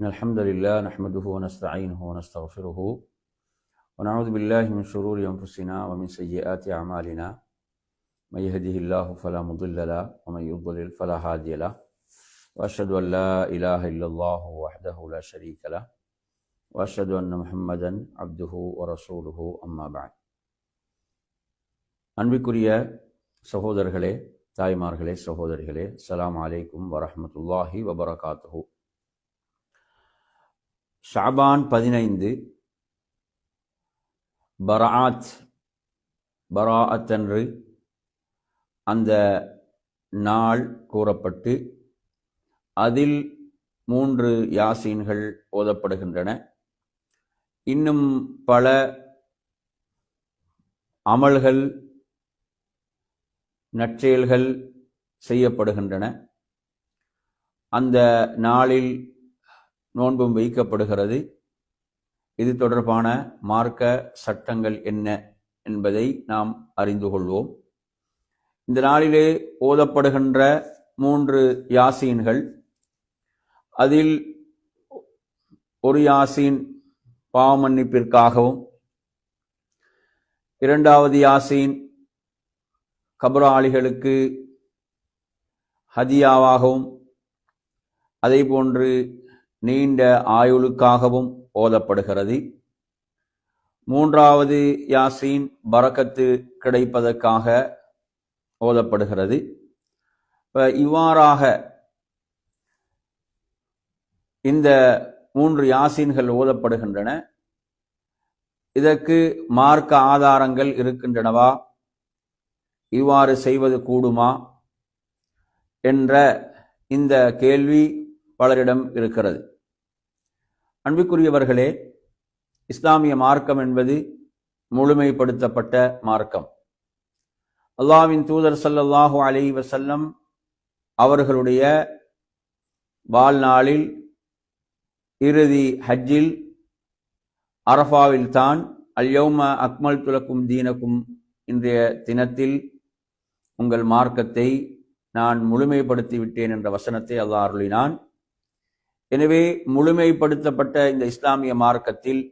إن الحمد لله نحمده ونستعينه ونستغفره ونعوذ بالله من شرور أنفسنا ومن سيئات أعمالنا. من يهده الله فلا مضل له ومن يضلل فلا هادي له. وأشهد أن لا إله إلا الله وحده لا شريك له. وأشهد أن محمدا عبده ورسوله أما بعد. அன்பிற்குரிய சகோதரர்களே தாய்மார்களே சகோதரிகளே சலாம் அலைக்கும் வரமத்துல்லாஹி வபரகாத்துஹூ ஷாபான் பதினைந்து பராத் பராஅத் அந்த நாள் கூறப்பட்டு அதில் மூன்று யாசீன்கள் ஓதப்படுகின்றன. இன்னும் பல அமல்கள் நற்செயல்கள் செய்யப்படுகின்றன. அந்த நாளில் நோன்பும் வைக்கப்படுகிறது. இது தொடர்பான மார்க்க சட்டங்கள் என்ன என்பதை நாம் அறிந்து கொள்வோம். இந்த நாளிலே ஓதப்படுகின்ற மூன்று யாசீன்கள். அதில் ஒரு யாசீன் பாவமன்னிப்பிற்காகவும் இரண்டாவது யாசீன் கபராளிகளுக்கு ஹதியாவாகவும் அதே போன்று நீண்ட ஆயுளுக்காகவும் ஓதப்படுகிறது. மூன்றாவது யாசீன் பறக்கத்து கிடைப்பதற்காக ஓதப்படுகிறது. இப்போ இவ்வாறாக இந்த மூன்று யாசீன்கள் ஓதப்படுகின்றன. இதற்கு மார்க்க ஆதாரங்கள் இருக்கின்றனவா? இவ்வாறு செய்வது கூடுமா? என்ற இந்த கேள்வி பலரிடம் இருக்கிறது. அன்புக்குரியவர்களே இஸ்லாமிய மார்க்கம் என்பது முழுமைப்படுத்தப்பட்ட மார்க்கம். அல்லாவின் தூதர் சல்லல்லாஹு அலி வசல்லம் அவர்களுடைய வாழ்நாளில் இறுதி ஹஜ்ஜில் அரஃபாவில் தான் அல்யோம அக்மல் துலக்கும் தீனக்கும் இன்றைய தினத்தில் உங்கள் மார்க்கத்தை நான் முழுமைப்படுத்தி விட்டேன் என்ற வசனத்தை அல்லாஹ் அருளினான். எனவே முழுமைப்படுத்தப்பட்ட இந்த இஸ்லாமிய மார்க்கத்தில்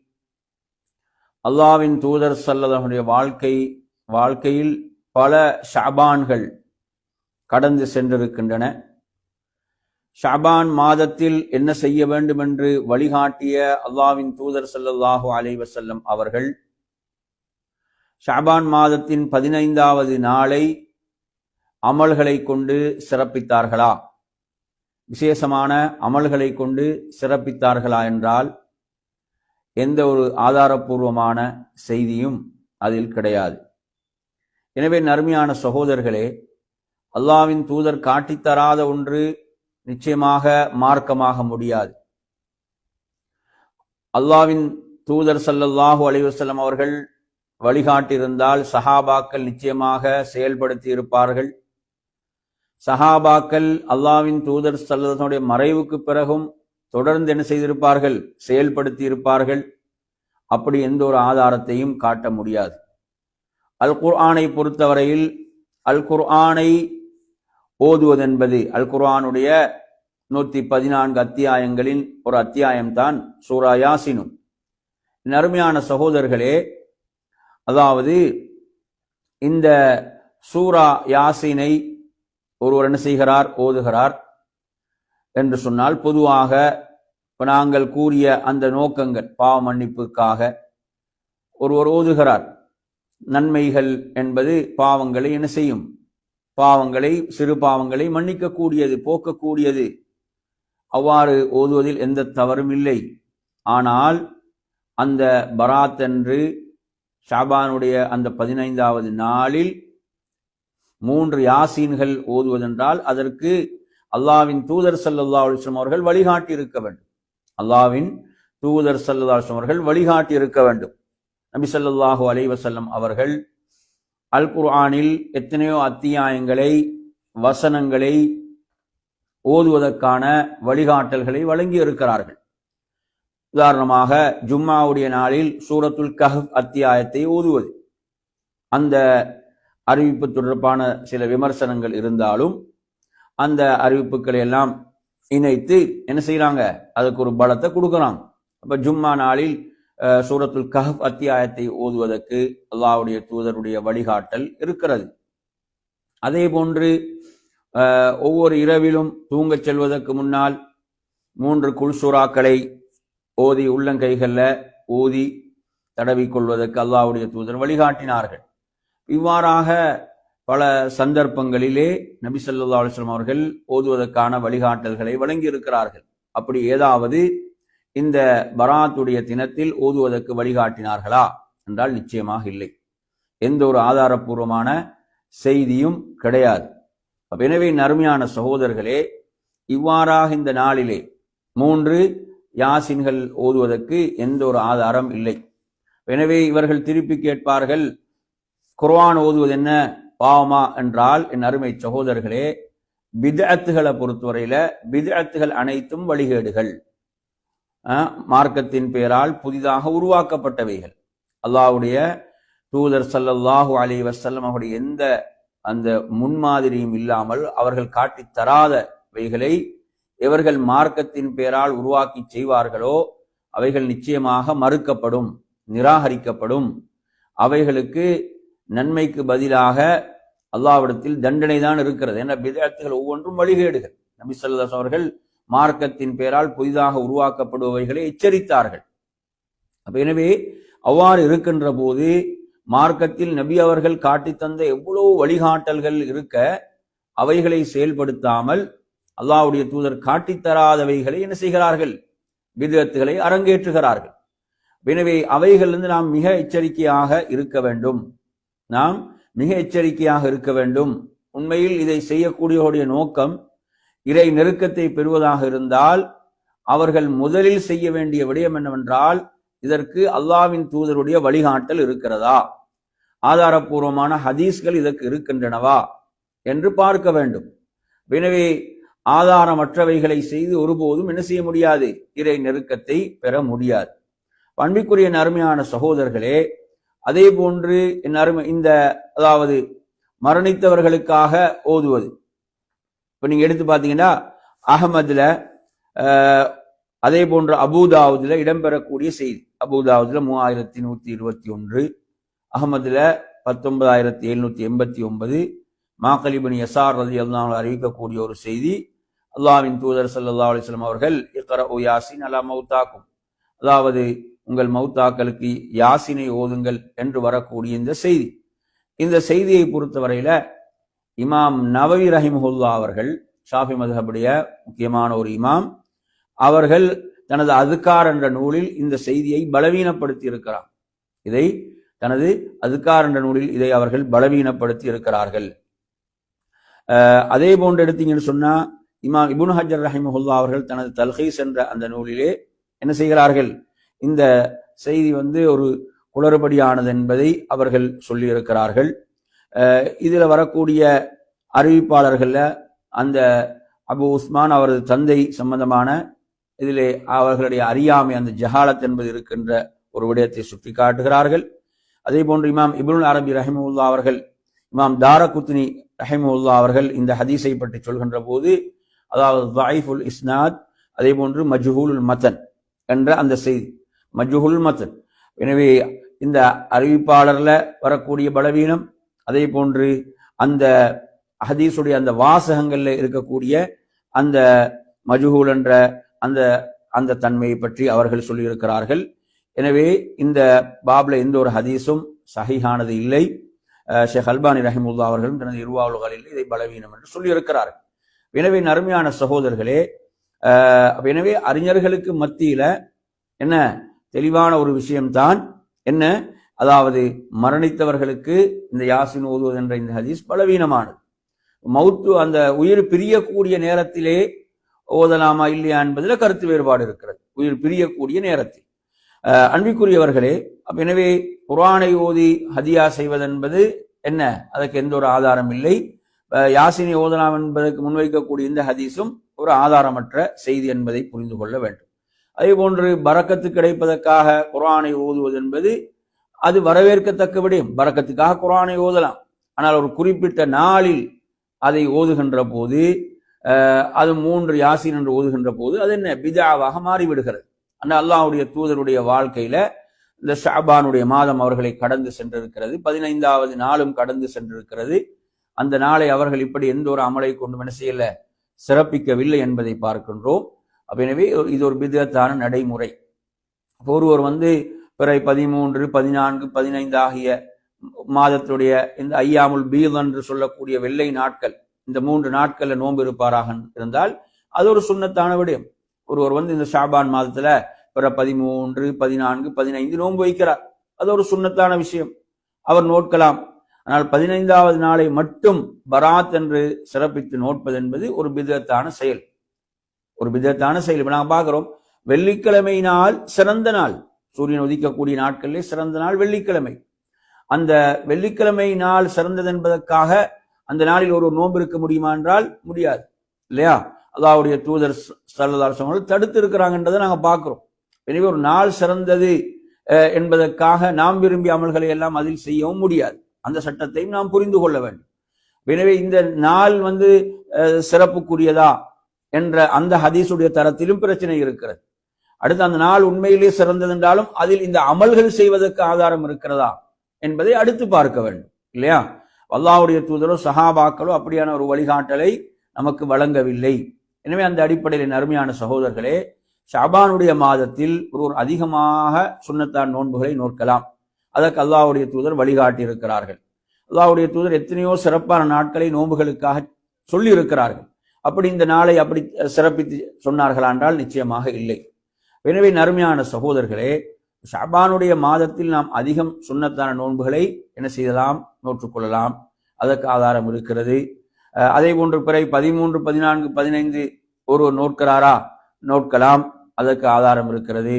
அல்லாவின் தூதர் சல்லதனுடைய வாழ்க்கை வாழ்க்கையில் பல ஷாபான்கள் கடந்து சென்றிருக்கின்றன. ஷாபான் மாதத்தில் என்ன செய்ய வேண்டும் என்று வழிகாட்டிய அல்லாவின் தூதர் சல்லல்லாஹு அலைவசல்லம் அவர்கள் ஷாபான் மாதத்தின் பதினைந்தாவது நாளை அமல்களை கொண்டு சிறப்பித்தார்களா? விசேஷமான அமல்களை கொண்டு சிறப்பித்தார்களா என்றால் எந்த ஒரு ஆதாரபூர்வமான செய்தியும் அதில் கிடையாது. எனவே நர்மையான சகோதரர்களே அல்லாவின் தூதர் காட்டித்தராத ஒன்று நிச்சயமாக மார்க்கமாக முடியாது. அல்லாவின் தூதர் சல்லல்லாஹு அலைவசல்லம் அவர்கள் வழிகாட்டியிருந்தால் சஹாபாக்கள் நிச்சயமாக செயல்படுத்தி இருப்பார்கள் சஹாபாக்கள் அல்லாவின் தூதர் சல்லதனுடைய மறைவுக்கு பிறகும் தொடர்ந்து என்ன செய்திருப்பார்கள்? செயல்படுத்தி இருப்பார்கள் அப்படி எந்த ஒரு ஆதாரத்தையும் காட்ட முடியாது. அல் குர்ஆனை பொறுத்தவரையில் அல் குர்ஆனை ஓதுவதென்பது அல் குர்ஆனுடைய நூத்தி பதினான்கு அத்தியாயங்களின் ஒரு அத்தியாயம்தான் சூரா யாசினும். நருமையான சகோதரர்களே அதாவது இந்த சூரா யாசினை ஒருவர் என்ன செய்கிறார்? ஓதுகிறார். என்று சொன்னால் பொதுவாக இப்போ நாங்கள் கூறிய அந்த நோக்கங்கள் பாவ மன்னிப்புக்காக ஒருவர் ஓதுகிறார். நன்மைகள் என்பது பாவங்களை என்ன செய்யும்? பாவங்களை சிறு பாவங்களை மன்னிக்கக்கூடியது போக்கக்கூடியது. அவ்வாறு ஓதுவதில் எந்த தவறும் இல்லை. ஆனால் அந்த பராத் என்று ஷாபானுடைய அந்த பதினைந்தாவது நாளில் மூன்று யாசீன்கள் ஓதுவதென்றால் அதற்கு அல்லாவின் தூதர் சல்லா அலிஸ்லாம் அவர்கள் வழிகாட்டி இருக்க வேண்டும். அல்லாவின் தூதர் சல்லா அலிஸ்லாம் அவர்கள் வழிகாட்டி இருக்க வேண்டும். நபி சல்லாஹூ அலைவசல்லம் அவர்கள் அல் குர்ஆனில் எத்தனையோ அத்தியாயங்களை வசனங்களை ஓதுவதற்கான வழிகாட்டல்களை வழங்கி இருக்கிறார்கள் உதாரணமாக ஜும்மாவுடைய நாளில் சூரத்துல் கஹப் அத்தியாயத்தை ஓதுவது. அந்த அறிவிப்பு தொடர்பான சில விமர்சனங்கள் இருந்தாலும் அந்த அறிவிப்புகளை எல்லாம் இணைத்து என்ன செய்யறாங்க அதுக்கு ஒரு பலத்தை கொடுக்கலாம். அப்ப ஜும்மா நாளில் சூரத்துல் கஹப் அத்தியாயத்தை ஓதுவதற்கு அல்லாவுடைய தூதருடைய வழிகாட்டல் இருக்கிறது. அதே போன்று ஒவ்வொரு இரவிலும் தூங்கச் செல்வதற்கு முன்னால் மூன்று குல்சூராக்களை ஓதி உள்ளங்கைகளில் ஊதி தடவிக்கொள்வதற்கு அல்லாவுடைய தூதர் வழிகாட்டினார்கள். இவ்வாறாக பல சந்தர்ப்பங்களிலே நபி ஸல்லல்லாஹு அலுவலம் அவர்கள் ஓதுவதற்கான வழிகாட்டல்களை வழங்கி இருக்கிறார்கள் அப்படி ஏதாவது இந்த பராத்துடைய தினத்தில் ஓதுவதற்கு வழிகாட்டினார்களா? என்றால் நிச்சயமாக இல்லை. எந்த ஒரு ஆதாரப்பூர்வமான செய்தியும் கிடையாது. எனவே நறுமையான சகோதரர்களே இவ்வாறாக இந்த நாளிலே மூன்று யாசின்கள் ஓதுவதற்கு எந்த ஒரு ஆதாரம் இல்லை. எனவே இவர்கள் திருப்பி கேட்பார்கள் குர்ஆன் ஓதுவது என்ன பாவமா? என்றால் என் அருமை சகோதரர்களே பிதத்துகளை பொறுத்தவரையில பிதத்துகள் அனைத்தும் வழிகேடுகள். மார்க்கத்தின் பெயரால் புதிதாக உருவாக்கப்பட்டவைகள். அல்லாஹ்வுடைய தூதர் சல்லல்லாஹு அலி வசல்லம் அவருடைய எந்த அந்த முன்மாதிரியும் இல்லாமல் அவர்கள் காட்டித் தராதவைகளை எவர்கள் மார்க்கத்தின் பெயரால் உருவாக்கி செய்வார்களோ அவைகள் நிச்சயமாக மறுக்கப்படும் நிராகரிக்கப்படும். அவைகளுக்கு நன்மைக்கு பதிலாக அல்லாவிடத்தில் தண்டனை தான் இருக்கிறது. என பிதத்துகள் ஒவ்வொன்றும் வழிகேடுகள். நபி அவர்கள் மார்க்கத்தின் பெயரால் புதிதாக உருவாக்கப்படுபவைகளை எச்சரித்தார்கள். அப்ப எனவே அவ்வாறு இருக்கின்ற போது மார்க்கத்தில் நபி அவர்கள் காட்டித்தந்த எவ்வளவு வழிகாட்டல்கள் இருக்க அவைகளை செயல்படுத்தாமல் அல்லாவுடைய தூதர் காட்டித்தராதவைகளை என்ன செய்கிறார்கள்? விதத்துகளை அரங்கேற்றுகிறார்கள். எனவே அவைகளிலிருந்து நாம் மிக எச்சரிக்கையாக இருக்க வேண்டும். நாம் மிக எச்சரிக்கையாக இருக்க வேண்டும். உண்மையில் இதை செய்யக்கூடியவருடைய நோக்கம் இறை நெருக்கத்தை பெறுவதாக இருந்தால் அவர்கள் முதலில் செய்ய வேண்டிய விடயம் என்னவென்றால் இதற்கு அல்லாவின் தூதருடைய வழிகாட்டல் இருக்கிறதா? ஆதாரப்பூர்வமான ஹதீஸ்கள் இதற்கு இருக்கின்றனவா என்று பார்க்க வேண்டும். எனவே ஆதாரமற்றவைகளை செய்து ஒருபோதும் என்ன செய்ய முடியாது? இறை நெருக்கத்தை பெற முடியாது. பண்பிக்குரிய அருமையான சகோதரர்களே அதே போன்று என் அருமை இந்த அதாவது மரணித்தவர்களுக்காக ஓதுவது. இப்போ நீங்கள் எடுத்து பார்த்தீங்கன்னா அகமதில் அதே போன்று அபூதாவுதுல இடம்பெறக்கூடிய செய்தி. அபூதாவுதுல மூவாயிரத்தி நூற்றி இருபத்தி ஒன்று அகமதுல பத்தொன்பதாயிரத்தி எழுநூற்றி எண்பத்தி ஒன்பது மாக்கலிபன் எஸ்ஆர் ரதி அல்லாமல் அறிவிக்கக்கூடிய ஒரு செய்தி. அல்லாஹ்வின் தூதர் சல்லா அலிஸ்லாம் அவர்கள் அவர்கள் ஓ யாசின் அலா மௌத்தாக்கும். அதாவது உங்கள் மௌத்தாக்களுக்கு யாசினை ஓதுங்கள் என்று வரக்கூடிய இந்த செய்தி. இந்த செய்தியை பொறுத்தவரையில இமாம் நவவி ரஹிமஹுல்லா அவர்கள் ஷாஃபி மதுஹபுடைய முக்கியமான ஒரு இமாம் அவர்கள் தனது அதுக்கார் என்ற நூலில் இந்த செய்தியை பலவீனப்படுத்தி இருக்கிறார். இதை தனது அதுக்கார் என்ற நூலில் இதை அவர்கள் பலவீனப்படுத்தி இருக்கிறார்கள். அதே போன்று எடுத்தீங்கன்னு சொன்னா இமாம் இபுன் ஹஜர் ரஹிமஹுல்லா அவர்கள் தனது தல்ஹீஸ் என்ற அந்த நூலிலே என்ன செய்கிறார்கள்? இந்த செய்தி வந்து ஒரு குளறுபடியானது என்பதை அவர்கள் சொல்லியிருக்கிறார்கள். இதில் வரக்கூடிய அறிவிப்பாளர்களில் அந்த அபு உஸ்மான் அவரது தந்தை சம்பந்தமான இதிலே அவர்களுடைய அறியாமை அந்த ஜஹாலத் என்பது இருக்கின்ற ஒரு விடயத்தை சுட்டி காட்டுகிறார்கள் அதே போன்று இமாம் இப்னுல் அரபி ரஹிமுல்லா அவர்கள் இமாம் தாரகுத்னி ரஹிமுல்லா அவர்கள் இந்த ஹதீஸை பற்றி சொல்கின்ற போது அதாவது தாயிஃபுல் இஸ்னாத் அதே போன்று மஜ்ஹூல் மத்தன் என்ற அந்த செய்தி. மஜ்ஹூல் மத்தன் எனவே இந்த அறிவிப்பாளரில் வரக்கூடிய பலவீனம் அதே போன்று அந்த ஹதீஸுடைய அந்த வாசகங்களில் இருக்கக்கூடிய அந்த மஜ்ஹூல் என்ற அந்த அந்த தன்மையை பற்றி அவர்கள் சொல்லியிருக்கிறார்கள். எனவே இந்த பாப்ல எந்த ஒரு ஹதீஸும் சஹிஹானது இல்லை. ஷேக் அல்பானி ரஹிமுல்லா அவர்களும் தனது இருவாவுகளில் இதை பலவீனம் என்று சொல்லியிருக்கிறார்கள். எனவே நறுமையான சகோதரர்களே எனவே அறிஞர்களுக்கு மத்தியில என்ன தெளிவான ஒரு விஷயம்தான். என்ன? அதாவது மரணித்தவர்களுக்கு இந்த யாசின் ஓதுவது என்ற இந்த ஹதீஸ் பலவீனமானது. மௌத்து அந்த உயிர் பிரியக்கூடிய நேரத்திலே ஓதலாமா இல்லையா என்பதில் கருத்து வேறுபாடு இருக்கிறது. உயிர் பிரியக்கூடிய நேரத்தில். அன்பிக்குரியவர்களே அப்ப எனவே புராணை ஓதி ஹதியா செய்வதென்பது என்ன? அதற்கு எந்த ஒரு ஆதாரம் இல்லை. யாசினை ஓதலாம் என்பதற்கு முன்வைக்கக்கூடிய இந்த ஹதீஸும் ஒரு ஆதாரமற்ற செய்தி என்பதை புரிந்து கொள்ள வேண்டும். அதேபோன்று போன்று கிடைப்பதற்காக குரானை ஓதுவது என்பது அது வரவேற்கத்தக்க விடயம். குரானை ஓதலாம். ஆனால் ஒரு குறிப்பிட்ட நாளில் அதை ஓதுகின்ற போது அது மூன்று யாசின் என்று ஓதுகின்ற போது அது என்ன? பிதாவாக மாறிவிடுகிறது. அந்த அல்லாஹ்வுடைய தூதருடைய வாழ்க்கையில இந்த ஷாபானுடைய மாதம் அவர்களை கடந்து சென்றிருக்கிறது. பதினைந்தாவது நாளும் கடந்து சென்றிருக்கிறது. அந்த நாளை அவர்கள் இப்படி எந்த ஒரு அமலை கொண்டு என்ன சிறப்பிக்கவில்லை என்பதை பார்க்கின்றோம். அப்போ எனவே இது ஒரு பிதத்தான நடைமுறை. ஒருவர் வந்து பிறை பதிமூன்று பதினான்கு பதினைந்து ஆகிய மாதத்துடைய இந்த ஐயாமுல் பீல் என்று சொல்லக்கூடிய வெள்ளை நாட்கள் இந்த மூன்று நாட்கள்ல நோன்பு இருப்பாராக இருந்தால் அது ஒரு சுண்ணத்தான விடயம். ஒருவர் வந்து இந்த ஷாபான் மாதத்துல பிற பதிமூன்று பதினான்கு பதினைந்து நோன்பு வைக்கிறார். அது ஒரு சுண்ணத்தான விஷயம். அவர் நோட்கலாம். ஆனால் பதினைந்தாவது நாளை மட்டும் பராத் என்று சிறப்பித்து நோட்பது என்பது ஒரு பிதத்தான செயல். ஒரு விதத்தான செயல். இப்போ நாங்கள் பார்க்குறோம் வெள்ளிக்கிழமை நாள் சிறந்த நாள். சூரியன் உதிக்கக்கூடிய நாட்களிலே சிறந்த நாள் வெள்ளிக்கிழமை. அந்த வெள்ளிக்கிழமை நாள் சிறந்தது என்பதற்காக அந்த நாளில் ஒரு நோன்பு இருக்க முடியுமா என்றால் முடியாது. இல்லையா? அல்லாஹ்வுடைய தூதர் சல்லதாசம் தடுத்து இருக்கிறாங்கன்றதை நாங்க பார்க்குறோம். எனவே ஒரு நாள் சிறந்தது அஹ், என்பதற்காக நாம் விரும்பிய அமல்களை எல்லாம் அதில் செய்யவும் முடியாது. அந்த சட்டத்தையும் நாம் புரிந்து கொள்ள வேண்டும். எனவே இந்த நாள் வந்து சிறப்புக்குரியதா? என்ற அந்த ஹதீஸுடைய தரத்திலும் பிரச்சனை இருக்கிறது. அடுத்து அந்த நாள் உண்மையிலே சிறந்தது என்றாலும் அதில் இந்த அமல்கள் செய்வதற்கு ஆதாரம் இருக்கிறதா என்பதை அடுத்து பார்க்க வேண்டும். இல்லையா? அல்லாவுடைய தூதரோ சஹாபாக்களோ அப்படியான ஒரு வழிகாட்டலை நமக்கு வழங்கவில்லை. எனவே அந்த அடிப்படையில் நருமையான அருமையான சகோதரர்களே ஷாபானுடைய மாதத்தில் ஒருவர் அதிகமாக சுன்னத்தான் நோன்புகளை நோக்கலாம். அதற்கு அல்லாவுடைய தூதர் வழிகாட்டி இருக்கிறார்கள் அல்லாவுடைய தூதர் எத்தனையோ சிறப்பான நாட்களை நோன்புகளுக்காக சொல்லி இருக்கிறார்கள் அப்படி இந்த நாளை அப்படி சிறப்பித்து சொன்னார்களா என்றால் நிச்சயமாக இல்லை. எனவே நறுமையான சகோதரர்களே ஷாபானுடைய மாதத்தில் நாம் அதிகம் சுண்ணத்தான நோன்புகளை என்ன செய்யலாம்? நோற்றுக்கொள்ளலாம். அதற்கு ஆதாரம் இருக்கிறது. அதே போன்று பிறகு பதிமூன்று பதினான்கு பதினைந்து ஒருவர் நோட்கிறாரா நோட்கலாம் அதற்கு ஆதாரம் இருக்கிறது.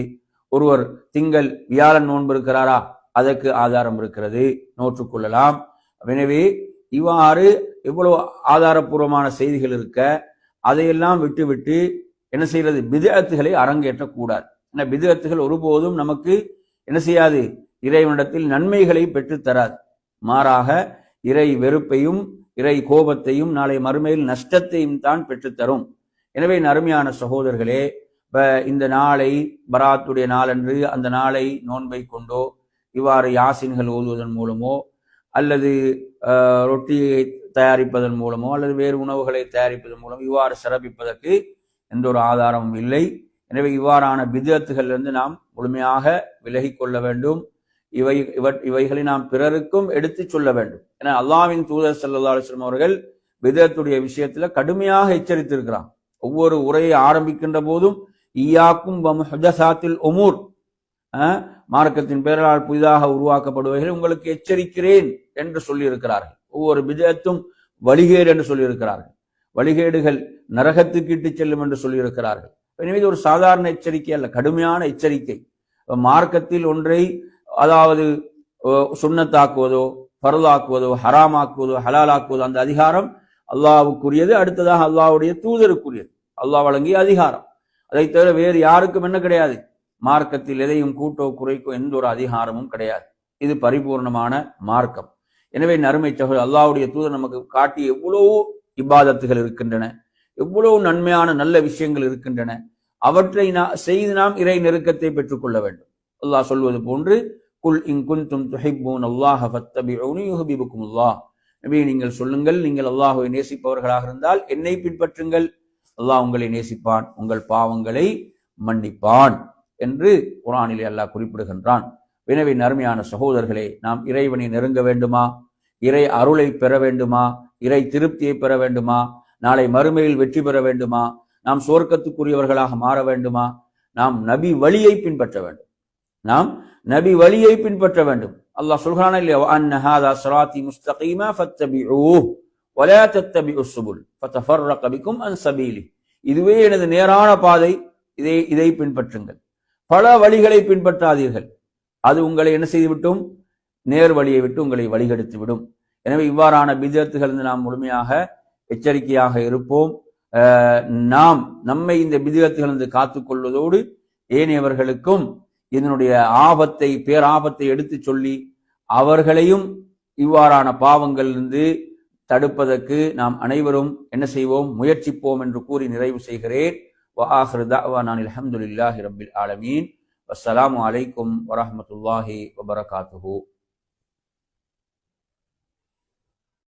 ஒருவர் திங்கள் வியாழன் நோன்பு இருக்கிறாரா? அதற்கு ஆதாரம் இருக்கிறது. நோற்றுக்கொள்ளலாம். எனவே இவ்வாறு இவ்வளோ ஆதாரபூர்வமான செய்திகள் இருக்க அதையெல்லாம் விட்டுவிட்டு என்ன செய்யறது? பிதஅத்துகளை அரங்கேற்றக்கூடாது. ஏன்னா பிதஅத்துகள் ஒருபோதும் நமக்கு என்ன செய்யாது? இறைவனிடத்தில் நன்மைகளை பெற்றுத்தராது மாறாக இறை வெறுப்பையும் இறை கோபத்தையும் நாளை மறுமையில் நஷ்டத்தையும் தான் பெற்றுத்தரும் எனவே நருமையான சகோதரர்களே இப்ப இந்த நாளை பராத்துடைய நாளன்று அந்த நாளை நோன்பை கொண்டோ இவ்வாறு யாசின்கள் ஓதுவதன் மூலமோ அல்லது ரொட்டியை தயாரிப்பதன் மூலமோ அல்லது வேறு உணவுகளை தயாரிப்பதன் மூலம் இவ்வாறு சிறப்பிப்பதற்கு எந்த ஒரு ஆதாரமும் இல்லை. எனவே இவ்வாறான விதத்துகளிலிருந்து நாம் முழுமையாக விலகி கொள்ள வேண்டும். இவை இவற் இவைகளை நாம் பிறருக்கும் எடுத்துச் சொல்ல வேண்டும். ஏன்னா அல்லாவின் தூதர் ஸல்லல்லாஹு அலைஹி அவர்கள் விதத்துடைய விஷயத்துல கடுமையாக எச்சரித்திருக்கிறான் ஒவ்வொரு உரையை ஆரம்பிக்கின்ற போதும் ஈயாக்கும் வமுஹதசாத்தில் ஒமூர் மார்க்கத்தின் பேரலால் புதிதாக உருவாக்கப்படுவதை உங்களுக்கு எச்சரிக்கிறேன் என்று சொல்லியிருக்கிறார்கள். ஒவ்வொரு விஜயத்தும் வழிகேடு என்று சொல்லியிருக்கிறார்கள். வழிகேடுகள் நரகத்துக்கு இட்டு செல்லும் என்று சொல்லியிருக்கிறார்கள். எனவே இது ஒரு சாதாரண எச்சரிக்கை அல்ல கடுமையான எச்சரிக்கை. மார்க்கத்தில் ஒன்றை அதாவது சுண்ணத்தாக்குவதோ சுன்னத்தாக்குவதோ ஹராமாக்குவதோ ஹலாலாக்குவதோ அந்த அதிகாரம் அல்லாவுக்குரியது. அடுத்ததாக அல்லாவுடைய தூதருக்குரியது. அல்லாஹ் வழங்கிய அதிகாரம். அதை தவிர வேறு யாருக்கும் என்ன கிடையாது. மார்க்கத்தில் எதையும் கூட்டோ குறைக்கோ எந்த ஒரு அதிகாரமும் கிடையாது. இது பரிபூர்ணமான மார்க்கம். எனவே நறுமை சகோதரர் அல்லாஹ்வுடைய தூதர் நமக்கு காட்டிய எவ்வளவோ இபாதத்துகள் இருக்கின்றன எவ்வளவு நன்மையான நல்ல விஷயங்கள் இருக்கின்றன. அவற்றை நான் செய்து நாம் இறை நெருக்கத்தை பெற்றுக்கொள்ள வேண்டும். அல்லாஹ் சொல்வது போன்று குல் இங் குன்தும் துஹிப்பூன் அல்லாஹ ஃபத்தபிஊனி யுஹிப்புக்கும் அல்லாஹ் நபி நீங்கள் சொல்லுங்கள் நீங்கள் அல்லாஹுவை நேசிப்பவர்களாக இருந்தால் என்னை பின்பற்றுங்கள். அல்லாஹ் உங்களை நேசிப்பான் உங்கள் பாவங்களை மன்னிப்பான் என்று குரானிலே அல்லாஹ் குறிப்பிடுகின்றான். எனவே நறுமையான சகோதரர்களே நாம் இறைவனை நெருங்க வேண்டுமா? இறை அருளை பெற வேண்டுமா? இறை திருப்தியை பெற வேண்டுமா? நாளை மறுமையில் வெற்றி பெற வேண்டுமா? நாம் சோர்க்கத்துக்குரியவர்களாக மாற வேண்டுமா? நாம் நபி வழியை பின்பற்ற வேண்டும். நாம் நபி வழியை பின்பற்ற வேண்டும். அல்லாஹ் சொல்கிறான் இல்லையா அன்ன ஹாதா ஸிராத்தி முஸ்தகீமா ஃபத்தபிஊஹு வலா தத்தபிஉஸ் சுபுல் ஃபதஃபர்ரக பிக்கும் அன் சபீலி. இதுவே எனது நேரான பாதை. இதை இதை பின்பற்றுங்கள். பல வழிகளை பின்பற்றாதீர்கள். அது உங்களை என்ன செய்துவிட்டும்? நேர் வழியை விட்டு உங்களை வழிகெடுத்து விடும் எனவே இவ்வாறான பிதத்துகளிலிருந்து நாம் முழுமையாக எச்சரிக்கையாக இருப்போம். நாம் நம்மை இந்த பிதத்துகளிலிருந்து காத்துக்கொள்வதோடு ஏனையவர்களுக்கும் இதனுடைய ஆபத்தை பேராபத்தை எடுத்து சொல்லி அவர்களையும் இவ்வாறான பாவங்களிலிருந்து தடுப்பதற்கு நாம் அனைவரும் என்ன செய்வோம்? முயற்சிப்போம் என்று கூறி நிறைவு செய்கிறேன். அலமதுல்லாஹி ரபில் ஆலமீன். அஸ்லாம் வலைக்கும் வரமத்துல்லாஹி வபரகாத்துஹூ.